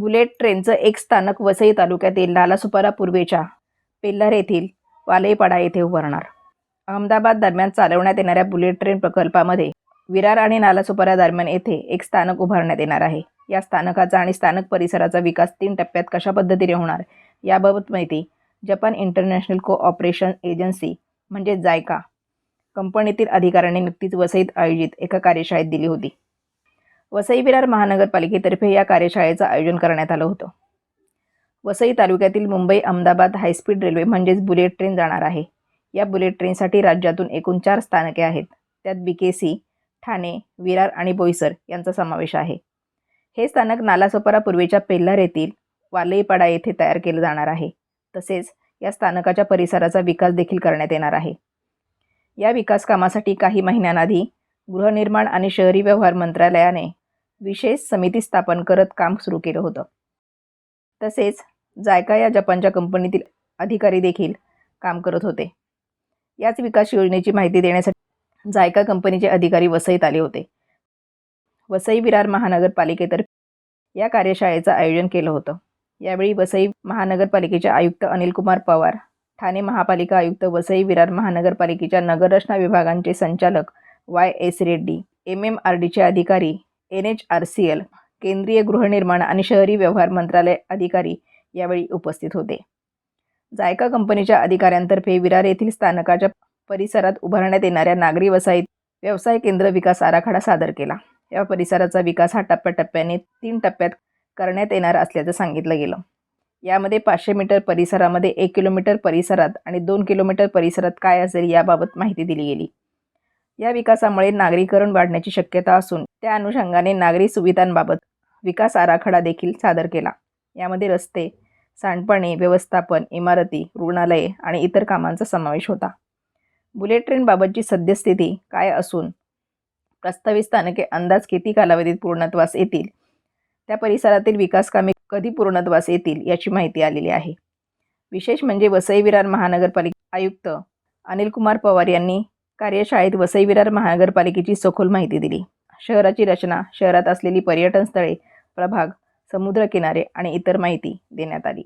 Bullet ट्रेनचं एक स्थानक वसई तालुक्यातील नालासोपारा पूर्वेच्या पेल्लर येथील वालईपाडा येथे उभारणार. अहमदाबाद दरम्यान चालवण्यात येणाऱ्या बुलेट ट्रेन प्रकल्पामध्ये विरार आणि नालासोपारा दरम्यान येथे एक स्थानक उभारण्यात येणार आहे. या स्थानकाचा आणि स्थानक परिसराचा विकास तीन टप्प्यात कशा पद्धतीने होणार याबाबत माहिती जपान इंटरनॅशनल कोऑपरेशन एजन्सी म्हणजे जायका कंपनीतील अधिकाऱ्यांनी नुकतीच वसईत आयोजित एका कार्यशाळेत दिली होती. वसई विरार महानगरपालिकेतर्फे या कार्यशाळेचं आयोजन करण्यात आलं होतं. वसई तालुक्यातील Mumbai Ahmedabad high speed railway म्हणजेच बुलेट ट्रेन जाणार आहे. या बुलेट ट्रेनसाठी राज्यातून एकूण चार स्थानके आहेत. त्यात B K C Thane Virar आणि बोईसर यांचा समावेश आहे. हे स्थानक नालासोपारा पूर्वेच्या पेल्लार येथील वालईपाडा येथे तयार केलं जाणार आहे. तसेच या स्थानकाच्या परिसराचा विकास देखील करण्यात येणार आहे. या विकास कामासाठी काही महिन्यांआधी गृहनिर्माण आणि शहरी व्यवहार मंत्रालयाने विशेष समिती स्थापन करत काम सुरू केलं होतं. तसेच जायका या जपानच्या कंपनीतील अधिकारी देखील काम करत होते. याच विकास योजनेची माहिती देण्यासाठी जायका कंपनीचे अधिकारी वसईत आले होते. वसई विरार महानगरपालिकेतर्फे या कार्यशाळेचं आयोजन केलं होतं. यावेळी वसई महानगरपालिकेचे आयुक्त अनिल कुमार पवार ठाणे महापालिका आयुक्त वसई विरार महानगरपालिकेच्या नगररचना विभागांचे संचालक Y S Reddy M M R डीचे अधिकारी N H R C L केंद्रीय गृहनिर्माण आणि शहरी व्यवहार मंत्रालय अधिकारी यावेळी उपस्थित होते. जायका कंपनीच्या अधिकाऱ्यांतर्फे विरार येथील स्थानकाच्या परिसरात उभारण्यात येणाऱ्या नागरी वसाहत व्यवसाय केंद्र विकास आराखडा सादर केला. या परिसराचा विकास हा टप्प्याटप्प्याने तीन टप्प्यात करण्यात येणार असल्याचं सांगितलं गेलं. यामध्ये पाचशे मीटर परिसरामध्ये एक किलोमीटर परिसरात आणि दोन किलोमीटर परिसरात काय असेल याबाबत माहिती दिली गेली. या विकासामुळे नागरीकरण वाढण्याची शक्यता असून त्या अनुषंगाने नागरी सुविधांबाबत विकास आराखडा देखील सादर केला. यामध्ये रस्ते सांडपाणी व्यवस्थापन इमारती रुग्णालये आणि इतर कामांचा समावेश होता. बुलेट ट्रेनबाबतची सद्यस्थिती काय असून प्रस्तावित स्थानके अंदाज किती कालावधीत पूर्णत्वास येतील? त्या परिसरातील विकास कामे कधी पूर्णत्वास येतील याची माहिती आलेली आहे. विशेष म्हणजे वसई विरार महानगरपालिका आयुक्त अनिल कुमार पवार यांनी कार्यशाळेत वसई विरार महानगरपालिकेची सखोल माहिती दिली. शहराची रचना शहरात असलेली पर्यटन स्थळे प्रभाग समुद्रकिनारे आणि इतर माहिती देण्यात आली.